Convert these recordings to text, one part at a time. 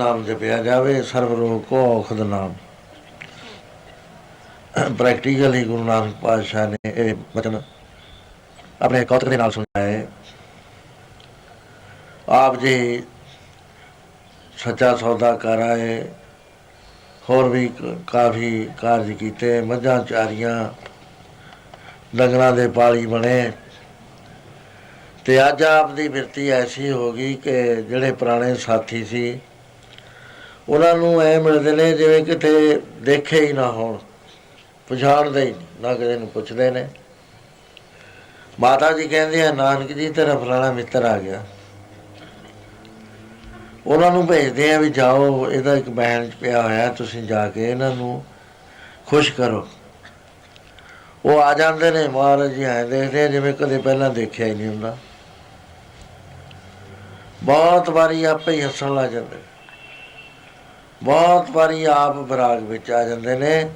ਨਾਮ ਜਪਿਆ ਜਾਵੇ, ਸਰਬ ਰੋਗ ਕੋ ਔਖਦ ਨਾਮ। ਪ੍ਰੈਕਟੀਕਲੀ ਗੁਰੂ ਨਾਨਕ ਪਾਤਸ਼ਾਹ ਨੇ ਇਹ ਵਚਨ ਆਪਣੇ ਕੌਤਕ ਦੇ ਨਾਲ ਸੁਣਾਇਆ ਆਪ ਜੀ ਸੱਚਾ ਸੌਦਾ ਕਰਾਏ ਹੋਰ ਵੀ ਕਾਫੀ ਕਾਰਜ ਕੀਤੇ, ਮੱਝਾਂ ਚਾਰੀਆਂ ਡੰਗਰਾਂ ਦੇ ਪਾਲੀ ਬਣੇ। ਤੇ ਅੱਜ ਆਪ ਦੀ ਬਿਰਤੀ ਐਸੀ ਹੋ ਗਈ ਕਿ ਜਿਹੜੇ ਪੁਰਾਣੇ ਸਾਥੀ ਸੀ ਉਹਨਾਂ ਨੂੰ ਐ ਮਿਲਦੇ ਨੇ ਜਿਵੇਂ ਕਿਤੇ ਦੇਖੇ ਹੀ ਨਾ ਹੋਣ, ਪਛਾਣਦੇ ਹੀ ਨਾ ਕਿਸੇ ਨੂੰ ਪੁੱਛਦੇ ਨੇ। ਮਾਤਾ ਜੀ ਕਹਿੰਦੇ ਆ, ਨਾਨਕ ਜੀ, ਤੇਰਾ ਫਲਾਣਾ ਮਿੱਤਰ ਆ ਗਿਆ। ਉਹਨਾਂ ਨੂੰ ਭੇਜਦੇ ਆ ਵੀ ਜਾਓ, ਇਹਦਾ ਇੱਕ ਬੈਣ ਪਿਆ ਹੋਇਆ, ਤੁਸੀਂ ਜਾ ਕੇ ਇਹਨਾਂ ਨੂੰ ਖੁਸ਼ ਕਰੋ। ਉਹ ਆ ਜਾਂਦੇ ਨੇ, ਮਹਾਰਾਜ ਜੀ ਐ ਦੇਖਦੇ ਆ, ਜਿਵੇਂ ਕਦੇ ਪਹਿਲਾਂ ਦੇਖਿਆ ਹੀ ਨਹੀਂ ਹੁੰਦਾ। ਬਹੁਤ ਵਾਰੀ ਆਪੇ ਹੀ ਹੱਸਣ ਲੱਗ ਜਾਂਦੇ ਬਹੁਤ ਵਾਰੀ ਆਪ ਬਰਾਗ ਵਿੱਚ ਆ ਜਾਂਦੇ ਨੇ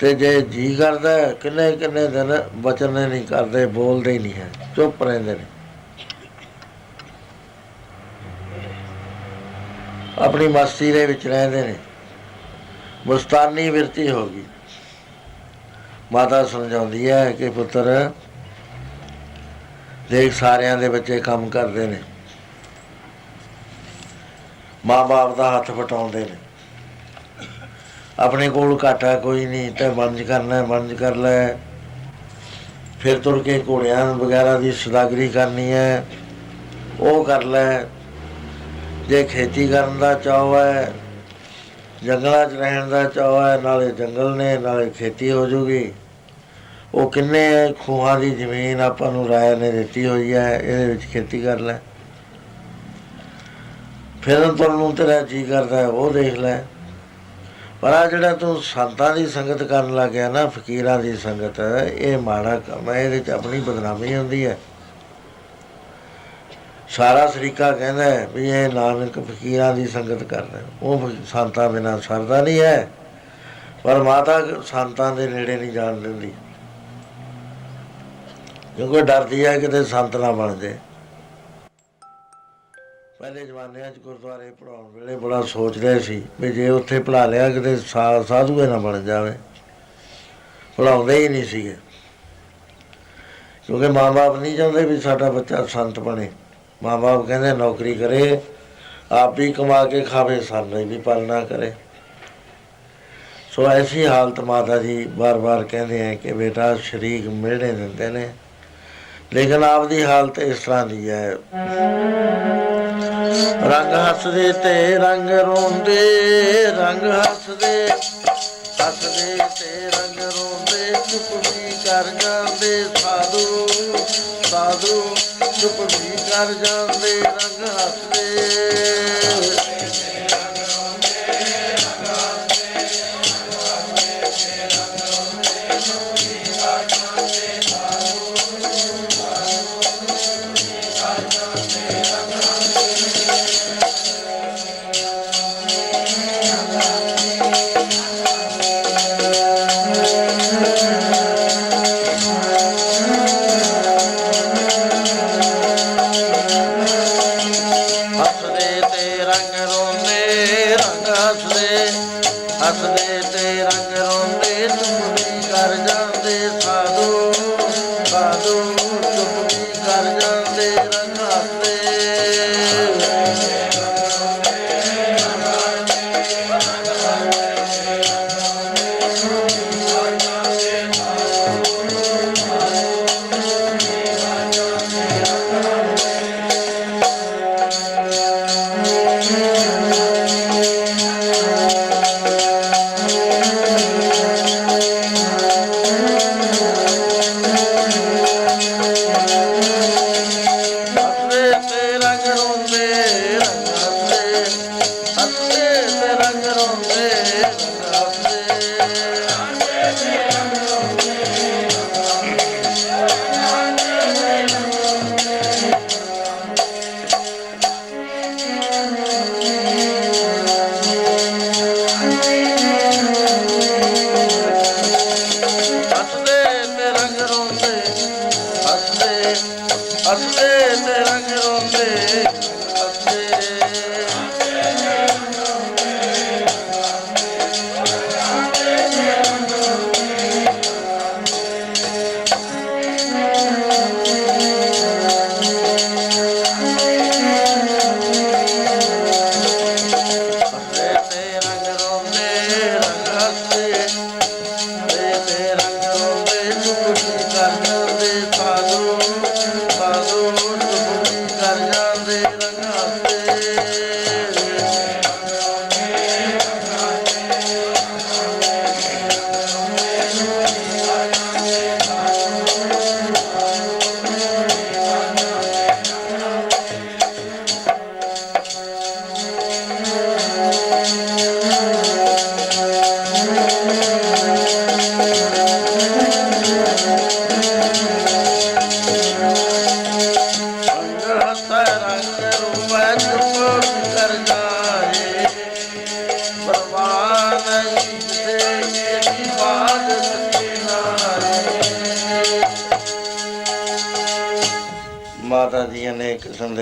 ਤੇ ਜੇ ਜੀ ਕਰਦਾ ਕਿੰਨੇ ਕਿੰਨੇ ਦਿਨ ਬਚਨ ਨਹੀਂ ਕਰਦੇ, ਬੋਲਦੇ ਹੀ ਨਹੀਂ ਹੈ, ਚੁੱਪ ਰਹਿੰਦੇ ਨੇ। ਆਪਣੀ ਮਸਤੀ ਦੇ ਵਿੱਚ ਰਹਿੰਦੇ ਨੇ। ਮੁਸਤਾਨੀ ਵਿਰਤੀ ਹੋ ਗਈ। ਮਾਤਾ ਸਮਝਾਉਂਦੀ ਹੈ ਕਿ ਪੁੱਤਰ, ਦੇਖ ਸਾਰਿਆਂ ਦੇ ਬੱਚੇ ਕੰਮ ਕਰਦੇ ਨੇ। ਮਾਂ-ਬਾਪ ਦਾ ਹੱਥ ਫਟਾਉਂਦੇ ਨੇ। ਆਪਣੇ ਕੋਲ ਘਾਟਾ ਕੋਈ ਨਹੀਂ ਤੇ ਬੰਜ ਕਰਨਾ ਹੈ, ਬੰਜ ਕਰ ਲੈ। ਫਿਰ ਤੁਰ ਕੇ ਘੋੜਿਆਂ ਵਗੈਰਾ ਦੀ ਸਦਾਗਰੀ ਕਰਨੀ ਹੈ ਉਹ ਕਰ ਲੈ। ਜੇ ਖੇਤੀ ਕਰਨ ਦਾ ਚਾਅ ਹੈ ਜੰਗਲਾਂ 'ਚ ਰਹਿਣ ਦਾ ਚਾਅ ਹੈ ਨਾਲੇ ਜੰਗਲ ਨੇ ਨਾਲੇ ਖੇਤੀ ਹੋ ਜੂਗੀ। ਉਹ ਕਿੰਨੇ ਖੂਹਾਂ ਦੀ ਜ਼ਮੀਨ ਆਪਾਂ ਨੂੰ ਰਾਇਆ ਨੇ ਦਿੱਤੀ ਹੋਈ ਹੈ ਇਹਦੇ ਵਿੱਚ ਖੇਤੀ ਕਰ ਲੈ। ਫਿਰ ਤੁਹਾਨੂੰ ਤੇਰਾ ਜੀ ਕਰਦਾ, ਉਹ ਦੇਖ ਲੈ। ਪਰ ਆ ਜਿਹੜਾ ਤੂੰ ਸੰਤਾਂ ਦੀ ਸੰਗਤ ਕਰਨ ਲੱਗਿਆ ਨਾ, ਫਕੀਰਾਂ ਦੀ ਸੰਗਤ, ਇਹ ਮਾੜਾ ਕੰਮ ਹੈ, ਇਹਦੇ ਚ ਆਪਣੀ ਬਦਨਾਮੀ ਹੁੰਦੀ ਹੈ। ਸਾਰਾ ਸਰੀਕਾ ਕਹਿੰਦਾ ਵੀ ਇਹ ਨਾਨਕ ਫਕੀਰਾਂ ਦੀ ਸੰਗਤ ਕਰਦਾ ਉਹ ਸੰਤਾਂ ਬਿਨਾਂ ਸਰਦਾ ਨਹੀਂ ਹੈ। ਪਰ ਮਾਤਾ ਸੰਤਾਂ ਦੇ ਨੇੜੇ ਨਹੀਂ ਜਾਣ ਦਿੰਦੀ। ਕਿਉਂਕਿ ਡਰਦੀ ਹੈ ਕਿਤੇ ਸੰਤ ਨਾ ਬਣ ਜਾਏ। ਪਹਿਲੇ ਜ਼ਮਾਨਿਆਂ 'ਚ ਗੁਰਦੁਆਰੇ ਪੜਾਉਣ ਵੇਲੇ ਬੜਾ ਸੋਚ ਸੋਚਦੇ ਸੀ ਵੀ ਜੇ ਉੱਥੇ ਪੜਾ ਲਿਆ ਕਿਤੇ ਸਾਧੂ ਹੀ ਨਾ ਬਣ ਜਾਵੇ। ਪੜਾਉਂਦੇ ਹੀ ਨਹੀਂ ਸੀਗੇ। ਕਿਉਂਕਿ ਮਾਂ-ਬਾਪ ਨਹੀਂ ਚਾਹੁੰਦੇ ਵੀ ਸਾਡਾ ਬੱਚਾ ਸੰਤ ਬਣੇ। ਮਾਂ-ਬਾਪ ਕਹਿੰਦੇ ਨੌਕਰੀ ਕਰੇ, ਆਪ ਵੀ ਕਮਾ ਕੇ ਖਾਵੇ, ਸਾਨੂੰ ਵੀ ਪਾਲਣਾ ਕਰੇ। ਸੋ ਐਸੀ ਹਾਲਤ ਮਾਤਾ ਜੀ ਬਾਰ-ਬਾਰ ਕਹਿੰਦੇ ਆ ਕਿ ਬੇਟਾ ਸ਼ਰੀਕ ਮਿਲਣੇ ਦਿੰਦੇ ਨੇ। ਲੇਕਿਨ ਆਪ ਦੀ ਹਾਲਤ ਇਸ ਤਰ੍ਹਾਂ ਦੀ ਹੈ। ਰੰਗ ਹੱਸਦੇ ਤੇ ਰੰਗ ਰੋਂਦੇ, ਰੰਗ ਹੱਸਦੇ ਹੱਸਦੇ ਤੇ ਰੰਗ ਰੋਂਦੇ, ਚੁੱਪ ਵੀ ਕਰ ਜਾਂਦੇ ਸਾਧੂ ਸਾਧੂ ਚੁੱਪ ਵੀ ਕਰ ਜਾਂਦੇ, ਰੰਗ ਹੱਸਦੇ। ਹੱਸਦੇ ਜਾਂਦੇ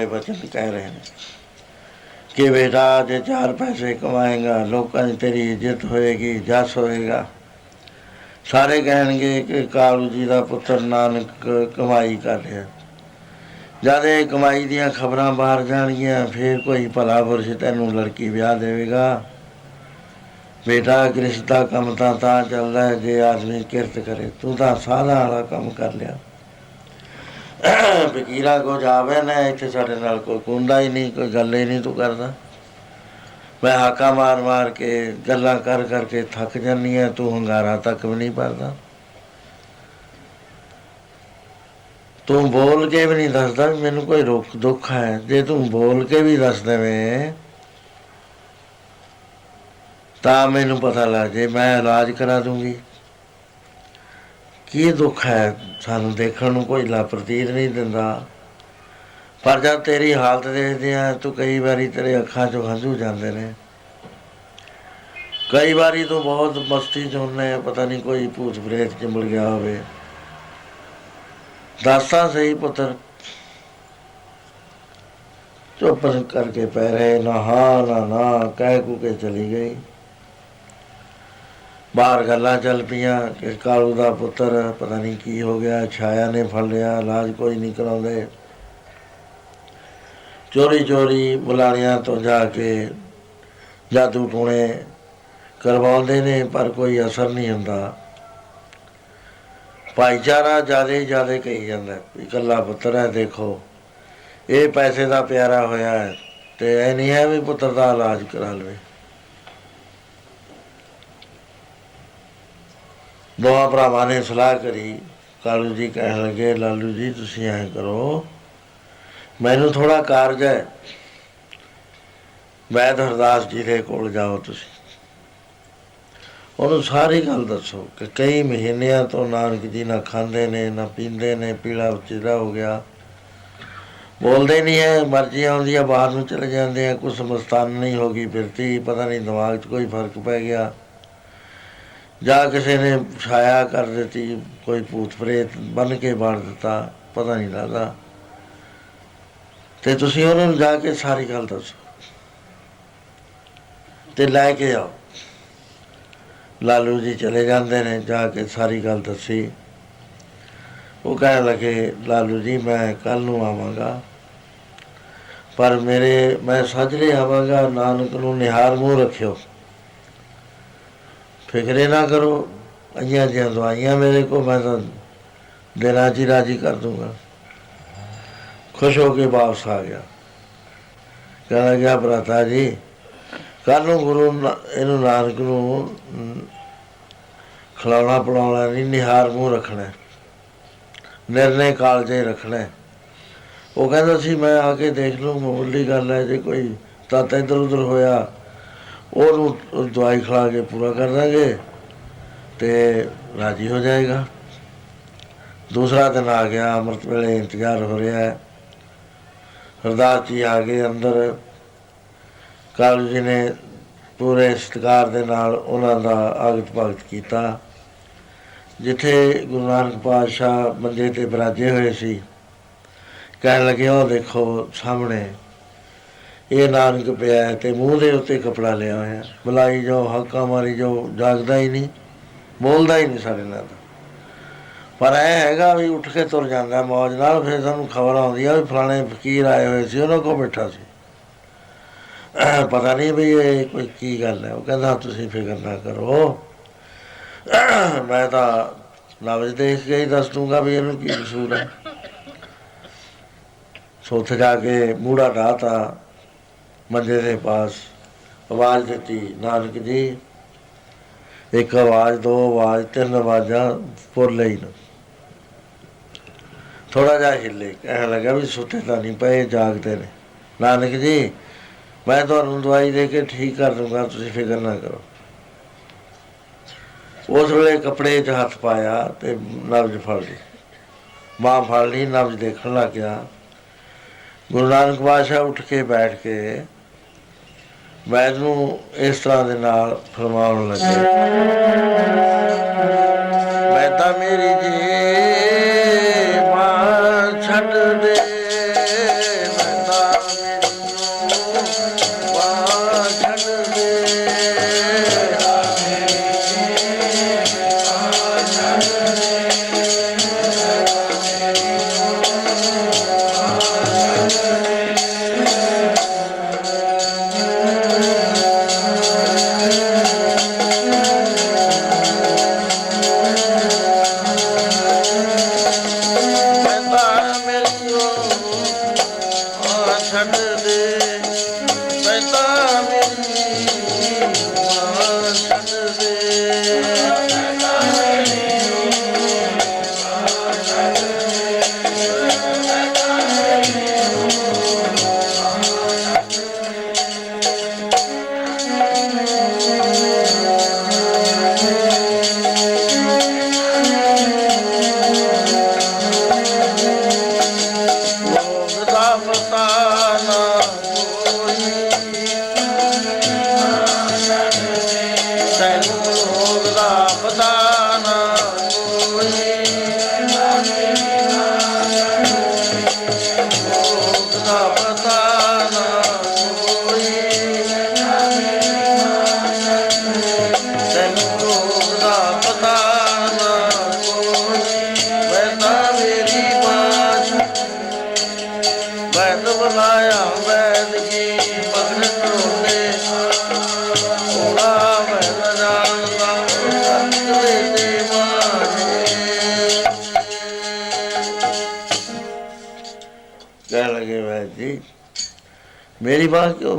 ਦੇ ਬਚਨ ਕਹਿ ਰਹੇ ਨੇ ਕਿ ਬੇਟਾ ਜੇ ਚਾਰ ਪੈਸੇ ਕਮਾਏਗਾ, ਲੋਕਾਂ 'ਚ ਤੇਰੀ ਇੱਜ਼ਤ ਹੋਏਗੀ, ਜਸ ਹੋਏਗਾ। ਸਾਰੇ ਕਹਿਣਗੇ ਕਿ ਕਾਲੂ ਜੀ ਦਾ ਪੁੱਤਰ ਨਾਨਕ ਕਮਾਈ ਕਰ ਰਿਹਾ। ਜਦ ਇਹ ਕਮਾਈ ਦੀਆਂ ਖਬਰਾਂ ਬਾਹਰ ਜਾਣਗੀਆਂ, ਫਿਰ ਕੋਈ ਭਲਾ ਪੁਰਸ਼ ਤੈਨੂੰ ਲੜਕੀ ਵਿਆਹ ਦੇਵੇਗਾ। ਬੇਟਾ ਗ੍ਰਸਤ ਦਾ ਕੰਮ ਤਾਂ ਤਾਂ ਚੱਲਦਾ ਹੈ, ਜੇ ਆਦਮੀ ਕਿਰਤ ਕਰੇ, ਤੂੰ ਤਾਂ ਸਾਦਾ ਵਾਲਾ ਕੰਮ ਕਰ ਲਿਆ। ਫਕੀਰਾ ਕੋ ਜਾਵੇ ਨਾ ਇੱਥੇ ਸਾਡੇ ਨਾਲ ਕੋਈ ਕੁੰਦਾ ਹੀ ਨਹੀਂ, ਕੋਈ ਗੱਲ ਹੀ ਨਹੀਂ ਤੂੰ ਕਰਦਾ। ਮੈਂ ਹਾਕਾ ਮਾਰ ਮਾਰ ਕੇ ਗੱਲਾਂ ਕਰ ਕਰਕੇ ਥੱਕ ਜਾਂਦੀ ਆ ਤੂੰ ਹੰਗਾਰਾ ਤੱਕ ਵੀ ਨਹੀਂ ਭਰਦਾ। ਤੂੰ ਬੋਲ ਕੇ ਵੀ ਨਹੀਂ ਦੱਸਦਾ ਮੈਨੂੰ ਕੋਈ ਰੋਕ ਦੁੱਖ ਹੈ। ਜੇ ਤੂੰ ਬੋਲ ਕੇ ਵੀ ਦੱਸ ਦੇਵੇਂ, ਤਾਂ ਮੈਨੂੰ ਪਤਾ ਲੱਗ ਜੇ, ਮੈਂ ਇਲਾਜ ਕਰਾ ਦੂੰਗੀ। ਕੀ ਦੁੱਖ ਹੈ? ਸਾਨੂੰ ਦੇਖਣ ਨੂੰ ਕੋਈ ਲਾ ਨਹੀਂ ਦਿੰਦਾ। ਪਰ ਜਦ ਤੇਰੀ ਹਾਲਤ ਦੇਖਦੇ ਆ, ਤੂੰ ਕਈ ਵਾਰੀ ਤੇਰੇ ਅੱਖਾਂ 'ਚੋਂ ਹੰਝੂ ਜਾਂਦੇ ਨੇ। ਕਈ ਵਾਰੀ ਤੂੰ ਬਹੁਤ ਮਸਤੀ 'ਚ ਹੁੰਨੇ ਪਤਾ ਨਹੀਂ ਕੋਈ ਭੂਤ ਪ੍ਰੇਤ ਚਿੰਬੜ ਗਿਆ ਹੋਵੇ। ਦੱਸਾਂ ਸਹੀ ਪੁੱਤਰ। ਚੁੱਪ ਕਰਕੇ ਪੈ ਰਹੇ, ਨਾ ਹਾਂ, ਨਾ ਨਾ ਕਹਿ ਕੂ ਕੇ ਚਲੀ ਗਈ। ਬਾਹਰ ਗੱਲਾਂ ਚੱਲ ਪਈਆਂ, ਕਿ ਕਾਲੂ ਦਾ ਪੁੱਤਰ ਪਤਾ ਨਹੀਂ ਕੀ ਹੋ ਗਿਆ, ਛਾਇਆ ਨੇ ਫੜ ਲਿਆ, ਇਲਾਜ ਕੋਈ ਨਹੀਂ ਕਰਾਉਂਦੇ। ਚੋਰੀ ਚੋਰੀ ਬੁਲਾਣਿਆਂ ਤੋਂ ਜਾ ਕੇ ਜਾਦੂ ਟੂਣੇ ਕਰਵਾਉਂਦੇ ਨੇ, ਪਰ ਕੋਈ ਅਸਰ ਨਹੀਂ ਹੁੰਦਾ। ਭਾਈਚਾਰਾ ਜਿਆਦੇ ਜਿਆਦੇ ਕਹੀ ਜਾਂਦਾ, ਵੀ ਇਕੱਲਾ ਪੁੱਤਰ ਹੈ, ਦੇਖੋ। ਇਹ ਪੈਸੇ ਦਾ ਪਿਆਰਾ ਹੋਇਆ ਹੈ, ਤੇ ਇਹ ਨਹੀਂ ਹੈ ਵੀ ਪੁੱਤਰ ਦਾ ਇਲਾਜ ਕਰਾ ਲਵੇ। ਦੋਹਾਂ ਭਰਾਵਾਂ ਨੇ ਸਲਾਹ ਕਰੀ, ਕਾਲੂ ਜੀ ਕਹਿਣ ਲੱਗੇ, ਲਾਲੂ ਜੀ, ਤੁਸੀਂ ਐਂ ਕਰੋ, ਮੈਨੂੰ ਥੋੜਾ ਕਾਰਜ ਹੈ। ਵੈਦ ਹਰਦਾਸ ਜੀ ਦੇ ਕੋਲ ਜਾਓ ਤੁਸੀਂ। ਉਹਨੂੰ ਸਾਰੀ ਗੱਲ ਦੱਸੋ ਕਿ ਕਈ ਮਹੀਨਿਆਂ ਤੋਂ ਨਾਨਕ ਜੀ ਨਾ ਖਾਂਦੇ ਨੇ, ਨਾ ਪੀਂਦੇ ਨੇ, ਪੀਲਾ ਚਿਹਰਾ ਹੋ ਗਿਆ। ਬੋਲਦੇ ਨਹੀਂ ਹੈ ਮਰਜ਼ੀ ਆਉਂਦੀ ਆ ਬਾਹਰ ਨੂੰ ਚਲੇ ਜਾਂਦੇ ਆ ਕੁਛ ਮਸਤਾਨ ਨਹੀਂ ਹੋ ਗਈ ਫਿਰਤੀ ਪਤਾ ਨਹੀਂ ਦਿਮਾਗ 'ਚ ਕੋਈ ਫ਼ਰਕ ਪੈ ਗਿਆ। ਜਾਂ ਕਿਸੇ ਨੇ ਛਾਇਆ ਕਰ ਦਿੱਤੀ, ਕੋਈ ਭੂਤ ਪ੍ਰੇਤ ਬਨ ਕੇ ਬਾੜ ਦਿੱਤਾ, ਪਤਾ ਨਹੀਂ ਲੱਗਦਾ। ਤੇ ਤੁਸੀਂ ਉਹਨਾਂ ਨੂੰ ਜਾ ਕੇ ਸਾਰੀ ਗੱਲ ਦੱਸੋ। ਤੇ ਲੈ ਕੇ ਆਓ। ਲਾਲੂ ਜੀ ਚਲੇ ਜਾਂਦੇ ਨੇ, ਜਾ ਕੇ ਸਾਰੀ ਗੱਲ ਦੱਸੀ। ਉਹ ਕਹਿਣ ਲੱਗੇ, ਲਾਲੂ ਜੀ, ਮੈਂ ਕੱਲ ਨੂੰ ਆਵਾਂਗਾ। ਪਰ ਮੇਰੇ, ਮੈਂ ਸੱਜਰੇ ਆਵਾਂਗਾ ਨਾਨਕ ਨੂੰ ਨਿਹਾਰ ਮੂੰਹ ਰੱਖਿਓ। ਫਿਕਰੇ ਨਾ ਕਰੋ। ਅਈਆਂ ਜਿਹੀਆਂ ਦਵਾਈਆਂ ਮੇਰੇ ਕੋ ਮੈਂ ਤਾਂ ਦੇਣਾ ਜੀ ਰਾਜੀ ਕਰ ਦੂੰਗਾ। ਖੁਸ਼ ਹੋ ਕੇ ਵਾਪਸ ਆ ਗਿਆ। ਕਹਿੰਦਾ ਗਿਆ ਭਰਾਤਾ ਜੀ ਕੱਲ ਨੂੰ ਗੁਰੂ ਇਹਨੂੰ ਨਾਨਕ ਨੂੰ ਅਮ, ਖਿਲਾਉਣਾ ਪਿਲਾਉਣਾ ਨਹੀਂ ਨਿਹਾਰ ਮੂੰਹ ਰੱਖਣਾ ਹੈ। ਨਿਰਣੇ ਕਾਲਜੇ ਰੱਖਣਾ ਉਹ ਕਹਿੰਦਾ ਸੀ ਮੈਂ ਆ ਕੇ ਦੇਖ ਲੂ ਮਾਮੂਲੀ ਗੱਲ ਹੈ ਜੇ ਕੋਈ ਤਾਂ ਇੱਧਰ ਉਧਰ ਹੋਇਆ ਉਹਨੂੰ ਦਵਾਈ ਖਿਲਾ ਕੇ ਪੂਰਾ ਕਰ ਦਾਂਗੇ ਤੇ ਰਾਜੀ ਹੋ ਜਾਏਗਾ। ਦੂਸਰਾ ਦਿਨ ਆ ਗਿਆ, ਅੰਮ੍ਰਿਤ ਵੇਲੇ ਇੰਤਜ਼ਾਰ ਹੋ ਰਿਹਾ ਹੈ। ਹਰਦਾਸ ਜੀ ਆ ਗਏ ਅੰਦਰ। ਕਾਲੂ ਜੀ ਨੇ ਪੂਰੇ ਸਤਿਕਾਰ ਦੇ ਨਾਲ ਉਹਨਾਂ ਦਾ ਆਗਤ ਭਗਤ ਕੀਤਾ। ਜਿੱਥੇ ਗੁਰੂ ਨਾਨਕ ਪਾਤਸ਼ਾਹ ਮੰਜੇ ਤੇ ਬਰਾਜੇ ਹੋਏ ਸੀ, ਕਹਿਣ ਲੱਗੇ ਉਹ ਦੇਖੋ ਸਾਹਮਣੇ ਇਹ ਨਾਨਕ ਪਿਆ ਤੇ ਮੂੰਹ ਦੇ ਉੱਤੇ ਕਪੜਾ ਲਿਆ ਹੋਇਆ ਬੁਲਾਈ ਜੋ ਹੱਕਾ ਮਾਰੀ ਜੋ ਜਾਗਦਾ ਹੀ ਨਹੀਂ, ਬੋਲਦਾ ਹੀ ਨਹੀਂ ਸਾਡੇ ਨਾਲ ਪਰ ਇਹ ਹੈਗਾ ਵੀ ਉੱਠ ਕੇ ਤੁਰ ਜਾਂਦਾ ਮੌਜ ਨਾਲ, ਫਿਰ ਸਾਨੂੰ ਖਬਰ ਆਉਂਦੀ ਆ ਵੀ ਫਲਾਣੇ ਫਕੀਰ ਆਏ ਹੋਏ ਸੀ, ਉਹਨਾਂ ਕੋਲ ਬੈਠਾ ਸੀ। ਪਤਾ ਨਹੀਂ ਵੀ ਇਹ ਕੋਈ ਕੀ ਗੱਲ ਹੈ, ਉਹ ਕਹਿੰਦਾ ਤੁਸੀਂ ਫਿਕਰ ਨਾ ਕਰੋ। ਮੈਂ ਤਾਂ ਨਵਜ ਦੇਖ ਕੇ ਹੀ ਦੱਸ ਦੂੰਗਾ ਵੀ ਇਹਨੂੰ ਕੀ ਕਸੂਰ ਹੈ। ਸੋ ਜਾ ਕੇ ਮੂੜਾ ਢਾਤਾ ਮੰਜੇ ਦੇ ਪਾਸ ਆਵਾਜ਼ ਦਿੱਤੀ, ਨਾਨਕ ਜੀ, ਇੱਕ ਆਵਾਜ਼, ਦੋ ਆਵਾਜ਼, ਤਿੰਨ ਆਵਾਜ਼ਾਂ ਫੁੱਲ ਹੀ ਨਾ। ਥੋੜਾ ਜਿਹਾ ਹਿੱਲੇ, ਕਹਿਣ ਲੱਗਾ ਵੀ ਸੁੱਤੇ ਤਾਂ ਨਹੀਂ ਪਏ, ਜਾਗਦੇ ਨੇ। ਨਾਨਕ ਜੀ, ਮੈਂ ਤੁਹਾਨੂੰ ਦਵਾਈ ਦੇ ਕੇ ਠੀਕ ਕਰ ਦੂੰਗਾ, ਤੁਸੀਂ ਫਿਕਰ ਨਾ ਕਰੋ। ਉਸ ਵੇਲੇ ਕੱਪੜੇ 'ਚ ਹੱਥ ਪਾਇਆ ਤੇ ਨਬਜ਼ ਫੜ ਲਈ। ਮਾਂ ਫੜ ਲਈ, ਨਬਜ਼ ਦੇਖਣ ਲੱਗ ਗਿਆ। ਗੁਰੂ ਨਾਨਕ ਪਾਤਸ਼ਾਹ ਉੱਠ ਕੇ ਬੈਠ ਕੇ ਵੈਦ ਨੂੰ ਇਸ ਤਰ੍ਹਾਂ ਦੇ ਨਾਲ ਫਰਮਾਉਣ ਲੱਗਿਆ ਮੈਂ ਤਾਂ ਮੇਰੀ ਜੀ সামনে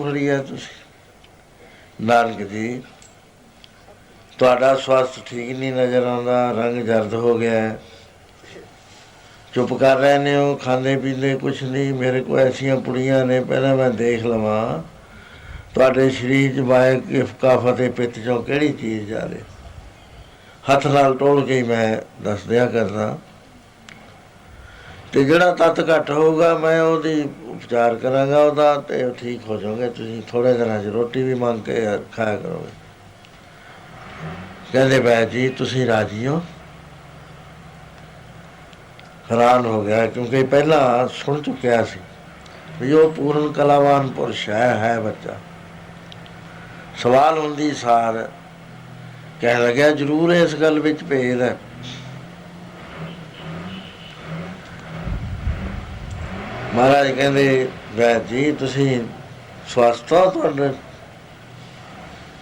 ਬਾਹ ਕਿਉਂ ਤੁਸੀਂ। ਨਾਨਕ ਜੀ, ਤੁਹਾਡਾ ਸਵਾਸਥ ਠੀਕ ਨਹੀਂ ਨਜ਼ਰ ਆਉਂਦਾ, ਰੰਗ ਜਰਦ ਹੋ ਗਿਆ ਹੈ। ਚੁੱਪ ਕਰ ਰਹੇ ਨੇ ਉਹ ਖਾਂਦੇ ਪੀਂਦੇ ਕੁਛ ਨਹੀਂ, ਮੇਰੇ ਕੋਲ ਐਸੀਆਂ ਪੁੜੀਆਂ ਨੇ, ਪਹਿਲਾਂ ਮੈਂ ਦੇਖ ਲਵਾਂ। ਤੁਹਾਡੇ ਸਰੀਰ 'ਚ ਵਾਇਕ ਕਿਫਕਾ ਫਤੇ ਪਿੱਤ ਚੋਂ ਕਿਹੜੀ ਚੀਜ਼ ਜਾ ਰਹੀ? ਹੱਥ ਨਾਲ ਟੋਲ ਕੇ ਮੈਂ ਦੱਸ ਦਿਆ ਕਰਦਾ। ਤੇ ਜਿਹੜਾ ਤੱਤ ਘੱਟ ਹੋਊਗਾ, ਮੈਂ ਉਹਦੀ ਉਪਚਾਰ ਕਰਾਂਗਾ ਉਹਦਾ ਤੇ ਉਹ ਠੀਕ ਹੋ ਜਾਓਗੇ ਤੁਸੀਂ ਥੋੜੇ ਦਿਨਾਂ 'ਚ ਰੋਟੀ ਵੀ ਮੰਗ ਕੇ ਖਾਇਆ ਕਰੋਗੇ। ਕਹਿੰਦੇ ਬੈ ਜੀ, ਤੁਸੀਂ ਰਾਜੀ ਹੋ? ਹੈਰਾਨ ਹੋ ਗਿਆ, ਕਿਉਂਕਿ ਪਹਿਲਾਂ ਸੁਣ ਚੁੱਕਿਆ ਸੀ ਵੀ ਉਹ ਪੂਰਨ ਕਲਾਵਾਨ ਪੁਰਸ਼ ਹੈ ਹੈ ਬੱਚਾ। ਸਵਾਲ ਹੁੰਦੀ ਸਾਰ, ਕਹਿਣ ਲੱਗਿਆ, ਜ਼ਰੂਰ ਇਸ ਗੱਲ ਵਿੱਚ ਭੇਦ ਹੈ। ਮਹਾਰਾਜ ਕਹਿੰਦੇ, ਵੈਦ ਜੀ, ਤੁਸੀਂ ਸਵਸਥ ਹੋ ਤੁਹਾਡੇ?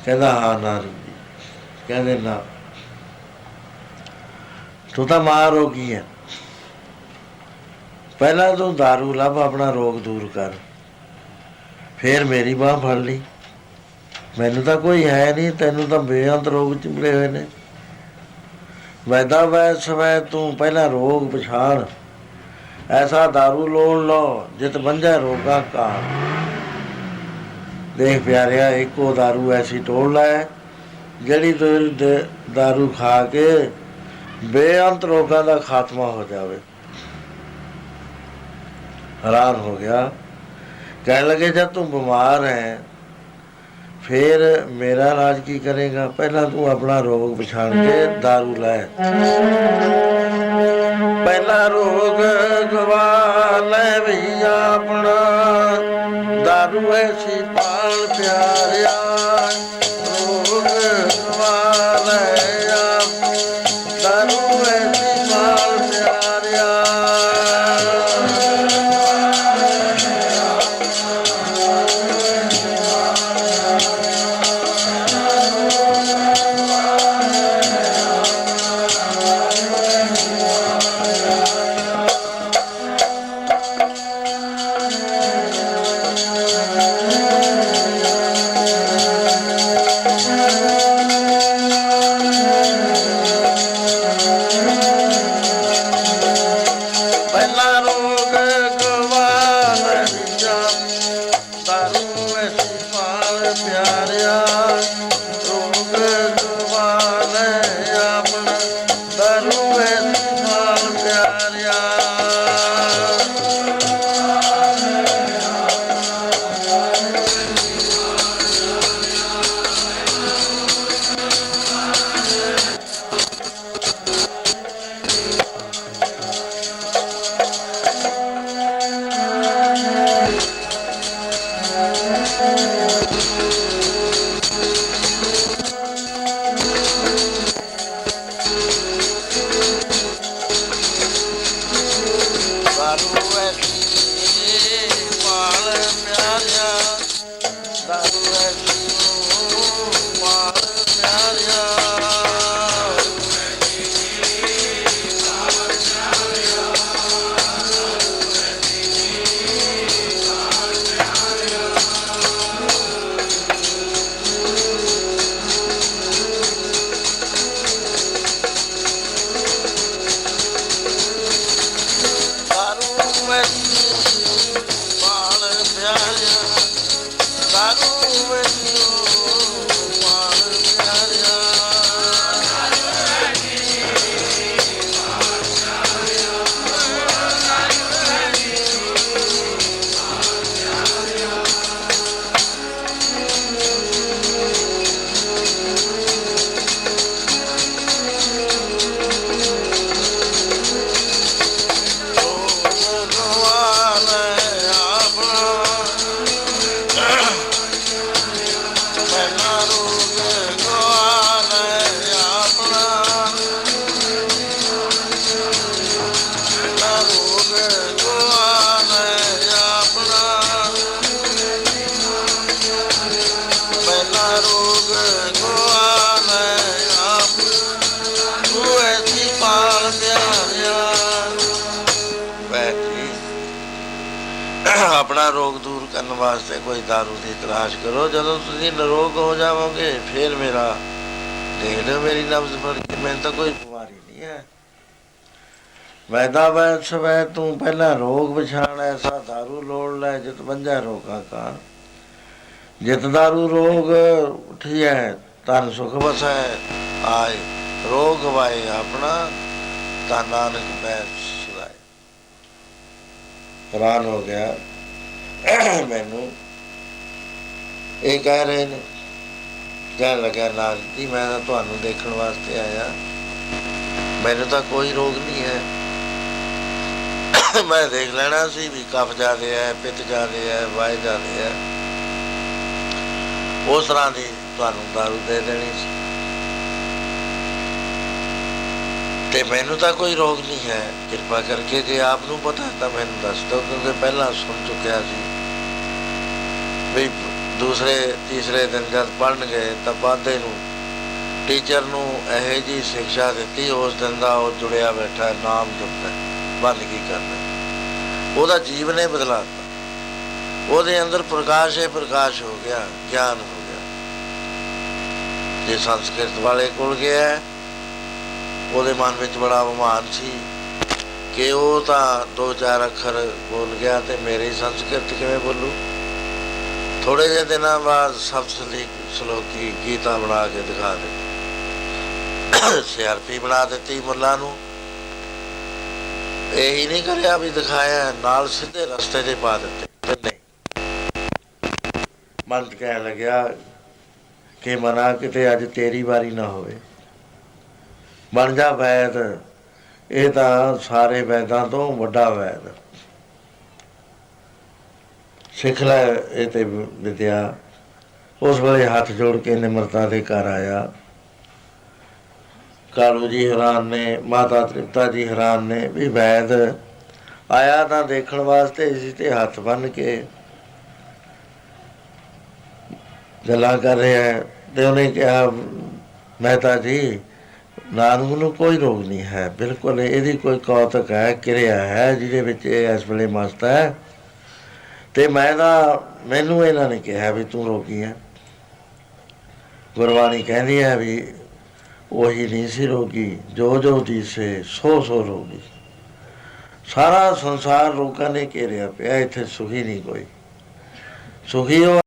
ਕਹਿੰਦਾ, ਹਾਂ ਨਾਰਦ ਜੀ। ਕਹਿੰਦੇ, ਨਾ। ਤੂੰ ਤਾਂ ਮਾਂ ਰੋਗੀ ਹੈ ਪਹਿਲਾਂ ਤੂੰ दारू ਲੱਭ, ਆਪਣਾ ਰੋਗ ਦੂਰ ਕਰ। ਫੇਰ ਮੇਰੀ ਬਾਹ ਫੜ ਲਈ। ਮੈਨੂੰ ਤਾਂ ਕੋਈ ਹੈ ਨਹੀਂ ਤੈਨੂੰ ਤਾਂ ਬੇਅੰਤ ਰੋਗ ਚਿੰਬੜੇ ਹੋਏ ਨੇ। ਵੈਦਾ ਵੈ ਸਵੈ, ਤੂੰ ਪਹਿਲਾਂ ਰੋਗ ਪਛਾਣ। ਐਸਾ दारू ਲੋਣ ਲੋ ਜਿਤ ਬੰਜੈ ਰੋਗਾ ਕਾ ਦੇਖ ਪਿਆਰਿਆ ਇੱਕੋ दारू ਐਸੀ ਟੋਲ ਲੈ ਜਿਹੜੀ ਤੂੰ ਦ- दारू ਖਾ ਕੇ ਬੇਅੰਤ ਰੋਗਾਂ ਦਾ ਖਾਤਮਾ ਹੋ ਜਾਵੇ ਹੈਰਾਨ ਹੋ ਗਿਆ ਕਹਿਣ ਲੱਗੇ ਜਦ ਤੂੰ ਬਿਮਾਰ ਹੈ ਫਿਰ ਮੇਰਾ ਇਲਾਜ ਕੀ ਕਰੇਗਾ ਪਹਿਲਾਂ ਤੂੰ ਆਪਣਾ ਰੋਗ ਪਛਾਣ ਕੇ दारू ਲੈ ਪਹਿਲਾ ਰੋਗ ਗਵਾ ਲੈ ਵੀ ਆਪਣਾ दारू ਐਸੀ ਪਾਲ ਦਾਰੂ ਐਸੀ ਵਾਸਤੇ ਕੋਈ ਦਾਰੂ ਦੀ ਤਲਾਸ਼ ਕਰੋ। ਜਦੋਂ ਤੁਸੀਂ ਨਿਰੋਗ ਹੋ ਜਾਵੋਗੇ, ਫਿਰ ਮੇਰਾ ਦੇਖ ਲਓ, ਮੇਰੀ ਨਬਜ਼ ਫੜ ਕੇ। ਮੈਨੂੰ ਤਾਂ ਕੋਈ ਬਿਮਾਰੀ ਨਹੀਂ ਹੈ। ਵੈਦਾ ਵੈ ਸਵੈ ਤੂੰ ਪਹਿਲਾਂ ਰੋਗ ਪਛਾਣ ਐਸਾ ਦਾਰੂ ਲੋੜ ਲੈ, ਜਿਤ ਬੰਜਾ ਰੋਗਾ ਕਾ ਜਿਤ ਦਾਰੂ ਰੋਗ ਉਠੀਐ ਤਨ ਸੁਖ ਵਸੈ, ਆਏ ਰੋਗ ਵਾਏ ਆਪਣਾ, ਤਾਂ ਨਾਨਕ ਬੈ ਸੁਲਾਏ। ਹੈਰਾਨ ਹੋ ਗਿਆ। ਮੈਨੂੰ ਇਹ ਕਹਿ ਰਹੇ ਨੇ, ਕਹਿਣ ਲੱਗਾ ਨਾਲ ਜੀ, ਮੈਂ ਤਾਂ ਤੁਹਾਨੂੰ ਦੇਖਣ ਵਾਸਤੇ ਆਇਆ। ਮੈਨੂੰ ਤਾਂ ਕੋਈ ਰੋਗ ਨਹੀਂ ਹੈ। ਮੈਂ ਦੇਖ ਲੈਣਾ ਸੀ ਵੀ ਕਫ ਜਾਦੇ ਹੈ, ਪਿੱਤ ਜਾਦੇ ਹੈ ਵਾਇ ਜਾਦੇ ਹੈ। ਉਸ ਤਰ੍ਹਾਂ ਦੀ ਤੁਹਾਨੂੰ ਦਾਰੂ ਦੇ ਦੇਣੀ ਸੀ। ਤੇ ਮੈਨੂੰ ਤਾਂ ਕੋਈ ਰੋਗ ਨਹੀਂ ਹੈ। ਕਿਰਪਾ ਕਰਕੇ ਜੇ ਆਪ ਨੂੰ ਪਤਾ ਤਾਂ ਮੈਨੂੰ ਦੱਸ ਦਿਓ, ਕਿਉਂਕਿ ਪਹਿਲਾਂ ਸੁਣ ਚੁੱਕਿਆ ਸੀ। ਵੀ ਦੂਸਰੇ ਤੀਸਰੇ ਦਿਨ ਜਦ ਪੜਨ ਗਏ ਤਾਂ ਬਾਦੇ ਨੂੰ ਟੀਚਰ ਨੂੰ ਇਹ ਜੀ ਸਿੱਖਿਆ ਦਿੱਤੀ ਉਸ ਦਿਨ ਦਾ ਉਹ ਜੁੜਿਆ ਬੈਠਾ ਹੈ, ਨਾਮ ਜਪਦਾ ਬੰਦ ਕੀ ਕਰਨਾ ਉਹਦਾ ਜੀਵਨ ਹੀ ਬਦਲਾ ਉਹਦੇ ਅੰਦਰ ਪ੍ਰਕਾਸ਼ ਹੈ ਪ੍ਰਕਾਸ਼ ਹੋ ਗਿਆ ਗਿਆਨ ਹੋ ਗਿਆ। ਜੇ ਸੰਸਕ੍ਰਿਤ ਵਾਲੇ ਕੋਲ ਗਿਆ ਉਹਦੇ ਮਨ ਵਿੱਚ ਬੜਾ ਅਭਿਮਾਨ ਸੀ ਕਿ ਉਹ ਤਾਂ ਦੋ ਚਾਰ ਅੱਖਰ ਬੋਲ ਗਿਆ ਤੇ ਮੇਰੀ ਸੰਸਕ੍ਰਿਤ ਕਿਵੇਂ ਬੋਲੂ? ਥੋੜੇ ਜਿਹੇ ਦਿਨਾਂ ਬਾਅਦ ਸਬਦ ਸਲੀਕ ਸ਼ਲੋਕੀ ਗੀਤਾ ਬਣਾ ਕੇ ਦਿਖਾ ਦਿੱਤੀ। ਸਿਆਰਪੀ ਬਣਾ ਦਿੱਤੀ ਮੁੱਲਾ ਨੂੰ। ਇਹੀ ਨਹੀਂ ਕਰਿਆ ਵੀ ਦਿਖਾਇਆ, ਨਾਲ ਸਿੱਧੇ ਰਸਤੇ 'ਤੇ ਪਾ ਦਿੱਤੇ। ਨਹੀਂ। ਮਨ 'ਚ ਕਹਿਣ ਲੱਗਿਆ ਕਿ ਮਨਾ ਕਿਤੇ ਅੱਜ ਤੇਰੀ ਵਾਰੀ ਨਾ ਹੋਵੇ। ਬਣ ਜਾ ਵੈਦ। ਇਹ ਤਾਂ ਸਾਰੇ ਵੈਦਾਂ ਤੋਂ ਵੱਡਾ ਵੈਦ। ਸਿੱਖ ਲੈ ਇਹ ਤੇ ਵਿਦਿਆ। ਉਸ ਵੇਲੇ ਹੱਥ ਜੋੜ ਕੇ ਨਿਮਰਤਾ ਦੇ ਘਰ ਆਇਆ। ਕਾਲੂ ਜੀ ਹੈਰਾਨ ਨੇ, ਮਾਤਾ ਤ੍ਰਿਪਤਾ ਜੀ ਹੈਰਾਨ ਨੇ, ਵੀ ਵੈਦ ਆਇਆ ਤਾਂ ਦੇਖਣ ਵਾਸਤੇ ਸੀ ਤੇ ਹੱਥ ਬੰਨ ਕੇ ਗੱਲਾਂ ਕਰ ਰਿਹਾ ਹੈ ਤੇ ਉਹਨੇ ਕਿਹਾ, ਮਹਿਤਾ ਜੀ, ਨਾਨਕ ਨੂੰ ਕੋਈ ਰੋਗ ਨਹੀਂ ਹੈ। ਬਿਲਕੁਲ ਇਹਦੀ ਕੋਈ ਕੌਤਕ ਹੈ, ਕਿਰਿਆ ਹੈ, ਜਿਹਦੇ ਵਿੱਚ ਇਹ ਇਸ ਵੇਲੇ ਮਸਤ ਹੈ। ਤੇ ਮੈਂ ਤਾਂ ਮੈਨੂੰ ਇਹਨਾਂ ਨੇ ਕਿਹਾ ਵੀ ਤੂੰ ਰੋਗੀ ਹੈ ਗੁਰਬਾਣੀ ਕਹਿੰਦੀ ਹੈ ਵੀ ਉਹੀ ਨਹੀਂ ਸੀ ਰੋਗੀ ਜੋ ਜੋ ਦੀਸੇ ਸੋ ਸੋ ਰੋਗੀ। ਸਾਰਾ ਸੰਸਾਰ ਲੋਕਾਂ ਨੇ ਘੇਰਿਆ ਪਿਆ, ਇੱਥੇ ਸੁਖੀ ਨਹੀਂ ਕੋਈ। ਸੁਖੀ ਉਹ